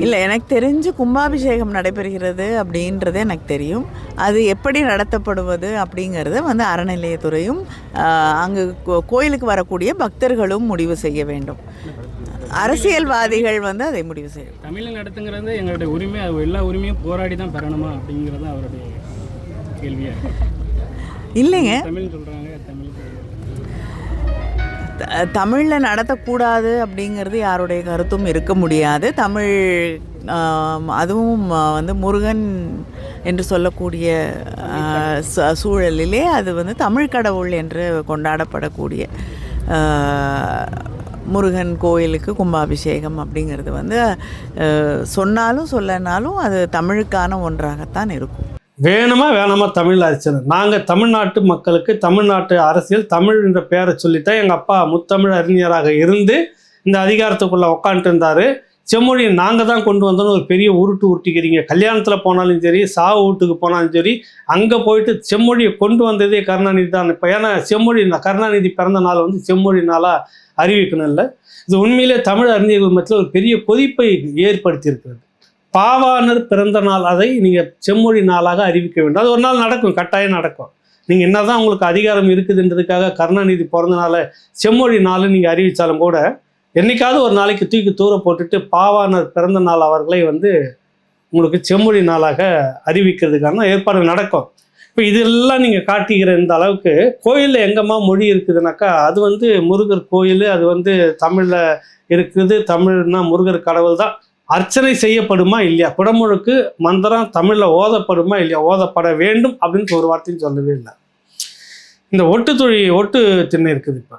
இல்லை எனக்கு தெரிஞ்சு கும்பாபிஷேகம் நடைபெறுகிறது அப்படின்றது எனக்கு தெரியும். அது எப்படி நடத்தப்படுவது அப்படிங்கிறத வந்து அறநிலையத்துறையும் அங்கு கோ- கோயிலுக்கு வரக்கூடிய பக்தர்களும் முடிவு செய்ய வேண்டும். அரசியல்வாதிகள் வந்து அதை முடிவு செய்யும் தமிழில் நடத்துங்கிறது எங்களுடைய உரிமை. எல்லா உரிமையும் போராடி தான் பெறணுமா அப்படிங்கிறது தான் அவருடைய கேள்வியாக இல்லைங்க. தமிழ் சொல்கிறாங்க தமிழ் தமிழில் நடத்தக்கூடாது அப்படிங்கிறது யாருடைய கருத்தும் இருக்க முடியாது. தமிழ் அதுவும் வந்து முருகன் என்று சொல்லக்கூடிய சூழலிலே அது வந்து தமிழ் கடவுள் என்று கொண்டாடப்படக்கூடிய முருகன் கோயிலுக்கு கும்பாபிஷேகம் அப்படிங்கிறது வந்து சொன்னாலும் சொல்லனாலும் அது தமிழுக்கான ஒன்றாகத்தான் இருக்கும். வேணுமா வேணாமா தமிழ் அரசியல் நாங்கள் தமிழ்நாட்டு மக்களுக்கு தமிழ்நாட்டு அரசியல் தமிழ் என்ற பேரை சொல்லித்தான் எங்கள் அப்பா முத்தமிழ் அறிஞராக இருந்து இந்த அதிகாரத்துக்குள்ளே உட்காந்துட்டு இருந்தார். செம்மொழியை நாங்கள் தான் கொண்டு வந்தோன்னு ஒரு பெரிய உருட்டு உருட்டிக்கிறீங்க. கல்யாணத்தில் போனாலும் சரி சாவு வீட்டுக்கு போனாலும் சரி அங்கே போயிட்டு செம்மொழியை கொண்டு வந்ததே கருணாநிதி தான். இப்போ ஏன்னா செம்மொழி கருணாநிதி பிறந்த நாள் வந்து செம்மொழி நாளாக அறிவிக்கணும் இல்லை. இது உண்மையிலே தமிழ் அறிஞர்கள் மத்தியில் ஒரு பெரிய கொதிப்பை ஏற்படுத்தியிருக்கிறது. பாவாணர் பிறந்த நாள் அதை நீங்கள் செம்மொழி நாளாக அறிவிக்க வேண்டும். அது ஒரு நாள் நடக்கும் கட்டாயம் நடக்கும். நீங்கள் என்ன தான் உங்களுக்கு அதிகாரம் இருக்குதுன்றதுக்காக கருணாநிதி பிறந்த நாளை செம்மொழி நாள் நீங்கள் அறிவித்தாலும் கூட என்னைக்காவது ஒரு நாளைக்கு தூக்கி தூர போட்டுட்டு பாவாணர் பிறந்த நாள் அவர்களை வந்து உங்களுக்கு செம்மொழி நாளாக அறிவிக்கிறதுக்கான ஏற்பாடு நடக்கும். இப்போ இதெல்லாம் நீங்கள் காட்டிக்கிற இந்த அளவுக்கு கோயிலில் எங்கம்மா மொழி இருக்குதுனாக்கா அது வந்து முருகர் கோயில் அது வந்து தமிழில் இருக்குது. தமிழ்னா முருகர் கடவுள் தான் அர்ச்சனை செய்யப்படுமா இல்லையா? குடமுழுக்கு மந்திரம் தமிழில் ஓதப்படுமா இல்லையா? ஓதப்பட வேண்டும் அப்படின்னு ஒரு வார்த்தையும் சொல்லவே இல்லை. இந்த ஒட்டு தொழி ஒட்டு திண்ணை இருக்குது இப்போ.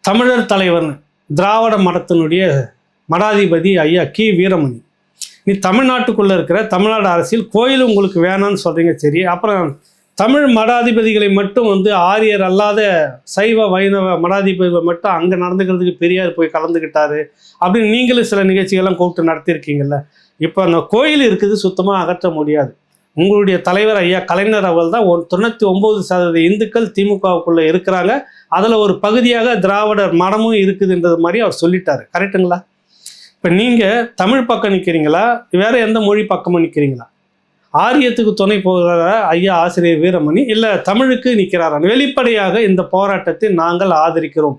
தமிழர் தலைவர்னு திராவிட மடத்தினுடைய மடாதிபதி ஐயா கி. வீரமணி. நீ தமிழ்நாட்டுக்குள்ளே இருக்கிற தமிழ்நாடு அரசியல் கோயில் உங்களுக்கு வேணாம்னு சொல்கிறீங்க சரி. அப்புறம் தமிழ் மடாதிபதிகளை மட்டும் வந்து ஆரியர் அல்லாத சைவ வைணவ மடாதிபதிகள் மட்டும் அங்கே நடந்துக்கிறதுக்கு பெரியார் போய் கலந்துக்கிட்டாரு அப்படின்னு நீங்களும் சில நிகழ்ச்சிகள்லாம் கூப்பிட்டு நடத்தியிருக்கீங்கல்ல. இப்போ அந்த கோயில் இருக்குது சுத்தமாக அகற்ற முடியாது. உங்களுடைய தலைவர் ஐயா கலைஞர் அவர்கள் தான் ஒரு தொண்ணூற்றி ஒம்பது சதவீத இந்துக்கள் திமுகவுக்குள்ளே இருக்கிறாங்க. அதில் ஒரு பகுதியாக திராவிடர் மடமும் இருக்குதுன்றது மாதிரி அவர் சொல்லிட்டாரு. கரெக்டுங்களா இப்போ நீங்கள் தமிழ் பக்கம் நிற்கிறீங்களா வேறு எந்த மொழி பக்கமும் நிற்கிறீங்களா ஆரியத்துக்கு துணை போகிறார? ஐயா ஆசிரியர் வீரமணி? இல்லை தமிழுக்கு நிற்கிறாரான் வெளிப்படையாக இந்த போராட்டத்தை நாங்கள் ஆதரிக்கிறோம்.